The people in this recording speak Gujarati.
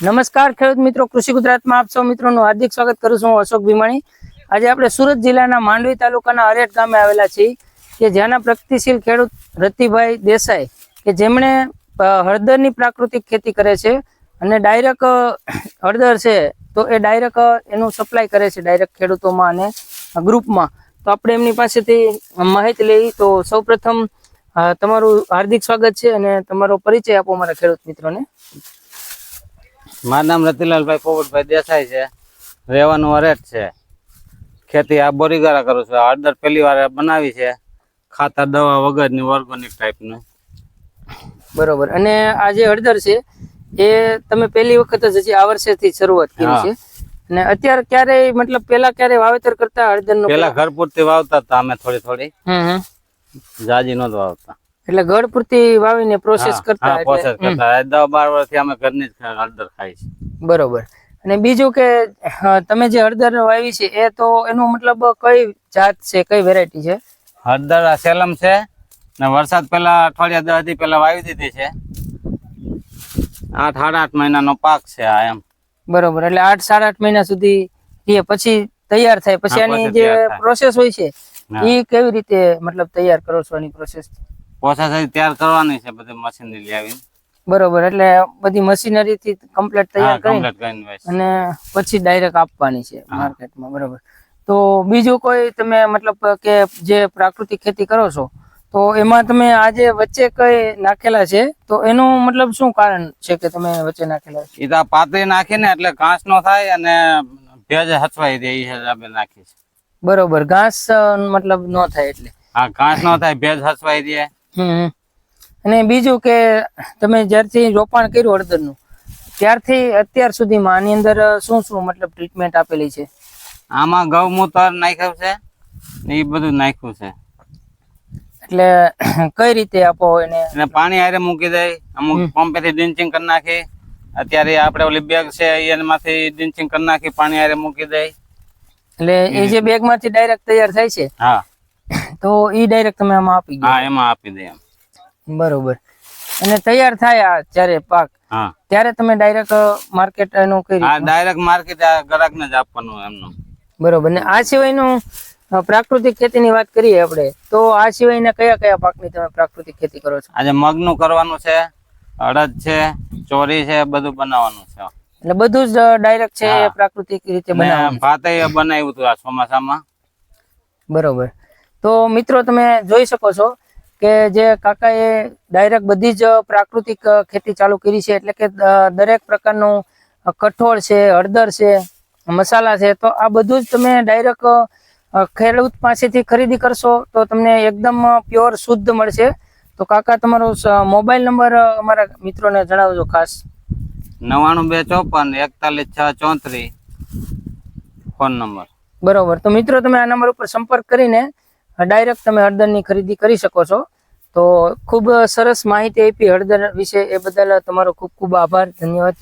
નમસ્કાર ખેડૂત મિત્રો, કૃષિ ગુજરાતમાં આપ સૌ મિત્રોનું હાર્દિક સ્વાગત કરું છું હું અશોક ભીમાણી. આજે આપણે સુરત જિલ્લાના માંડવી તાલુકાના અરેટ ગામે આવેલા છીએ કે જ્યાંના પ્રગતિશીલ ખેડૂત રતિભાઈ દેસાઈ કે જેમણે હળદરની પ્રાકૃતિક ખેતી કરે છે અને ડાયરેક્ટ હળદર છે તો એ ડાયરેક્ટ એનું સપ્લાય કરે છે ડાયરેક્ટ ખેડૂતોમાં અને ગ્રુપમાં. તો આપણે એમની પાસેથી માહિતી લઈ. તો સૌપ્રથમ તમારું હાર્દિક સ્વાગત છે અને તમારો પરિચય આપો મારા ખેડૂત મિત્રોને. મારું નામ રતિલાલભાઈ પોપટભાઈ દેસાઈ છે. રહેવાનું અરેટ છે. ખેતી આ બોરીગારા કરું છું. હળદર પહેલી વાર બનાવી છે. ખાતર દવા વગરની ઓર્ગોનિક ટાઈપનું બરોબર. અને આ જે હળદર છે એ તમે પહેલી વખત જ હજી આ વર્ષેથી શરૂઆત કરી છે. અને અત્યારે ક્યારે મતલબ પેલા ક્યારે વાવેતર કરતા હળદરનું પેલા ઘર પૂરતી વાવતા હતા અમે થોડી થોડી. જાજી નહોતું વાવતા. એટલે ગળ પૂરતી વાવીને પ્રોસેસ કરતા પ્રોસેસ કરતા. આ દસ બાર વર્ષથી અમે ઘરની જ હળદર ખાઈ છે. બરોબર. અને બીજું કે તમે જે હળદર વાવી છે એ તો એનું મતલબ કઈ જાત છે કઈ વેરાયટી છે? હળદર સેલમ છે ને વરસાદ પેલા અઠવાડિયા દસ પેલા વાવી દીધી છે. આઠ સાડા આઠ મહિનાનો પાક છે આ એમ. બરોબર એટલે આઠ સાડા આઠ મહિના સુધી એ પછી તૈયાર થાય. પછી આની જે પ્રોસેસ હોય છે એ કેવી રીતે મતલબ તૈયાર કરો છો એની પ્રોસેસ પ્રોસેસ તૈયાર કરવાની છે બધી મશીનરી લાવીને બરોબર એટલે બધી મશીનરી થી કમ્પ્લીટ તૈયાર છે. અને પછી ડાયરેક્ટ આપવાની છે માર્કેટમાં બરોબર. તો બીજું કોઈ તમે મતલબ કે જે પ્રાકૃતિક ખેતી કરો છો તો એમાં તમે આજે વચ્ચે કઈ નાખેલા છે? તો એનું મતલબ શું કારણ છે કે તમે વચ્ચે નાખેલા છે? એ તો પાતળી નાખીને એટલે ઘાસ નો થાય અને ભેજ હચવાઈ દે એ હિસાબે નાખી છે. બરોબર ઘાસ મતલબ ન થાય એટલે. હા ઘાસ નો થાય ભેજ હચવાઈ દે. અને બીજું કે તમે જ્યારથી રોપાણ કર્યું હળદરનું ત્યારથી અત્યાર સુધીમાં આની અંદર શું શું મતલબ ટ્રીટમેન્ટ આપેલી છે? આમાં ગૌમૂત્ર નાખ્યું છે એ બધું નાખ્યું છે. એટલે કઈ રીતે આપો એને પાણી હારે મૂકી દે અમુક પંપેથી ડ્રિન્ચિંગ કરી નાખી. અત્યારે આપણે ઓલી બેગ છે એમાંથી ડ્રિન્ચિંગ કરી નાખી પાણી હારે મૂકી દે. એટલે એ જે બેગમાંથી ડાયરેક્ટ તૈયાર થાય છે? હા. તો ઈ ડાયરેક્ટ તમે આમાં આપી હા એમાં આપી દે એમ. બરોબર. અને તૈયાર થાય આ જ્યારે પાક હા. ત્યારે તમે ડાયરેક્ટ માર્કેટ એનું કરી હા ડાયરેક્ટ માર્કેટ ગ્રાહકને જ આપવાનું એમનું. બરોબર. ને આ સિવાયનું પ્રાકૃતિક ખેતીની વાત કરીએ આપણે તો આ સિવાયના કયા કયા પાકની તમે પ્રાકૃતિક ખેતી કરો છો? આજે મગનું કરવાનું છે અડદ છે ચોરી છે બધું બનાવવાનું છે. એટલે બધું જ ડાયરેક્ટ છે પ્રાકૃતિક રીતે બનાવવાનું ભાતે બનાવ્યું હતું આ ચોમાસામાં. બરોબર. તો મિત્રો તમે જોઈ શકો છો કે જે કાકાએ ડાયરેક્ટ બધી જ પ્રાકૃતિક ખેતી ચાલુ કરી છે. એટલે કે દરેક પ્રકારનું કઠોળ છે હળદર છે મસાલા છે તો આ બધું જ તમે ડાયરેક્ટ ખેડૂત પાસેથી ખરીદી કરશો તો તમને એકદમ પ્યોર શુદ્ધ મળશે. તો કાકા તમારો મોબાઈલ નંબર અમારા મિત્રોને જણાવજો ખાસ. નવાણું બે ચોપન એકતાલીસ છ ચોત્રીસ ફોન નંબર. બરોબર. તો મિત્રો તમે આ નંબર ઉપર સંપર્ક કરીને ડાયરેક્ટ તમે હળદરની ખરીદી કરી શકો છો. તો ખૂબ સરસ માહિતી આપી હળદર વિશે. એ બદલ તમારો ખૂબ ખૂબ આભાર. ધન્યવાદ.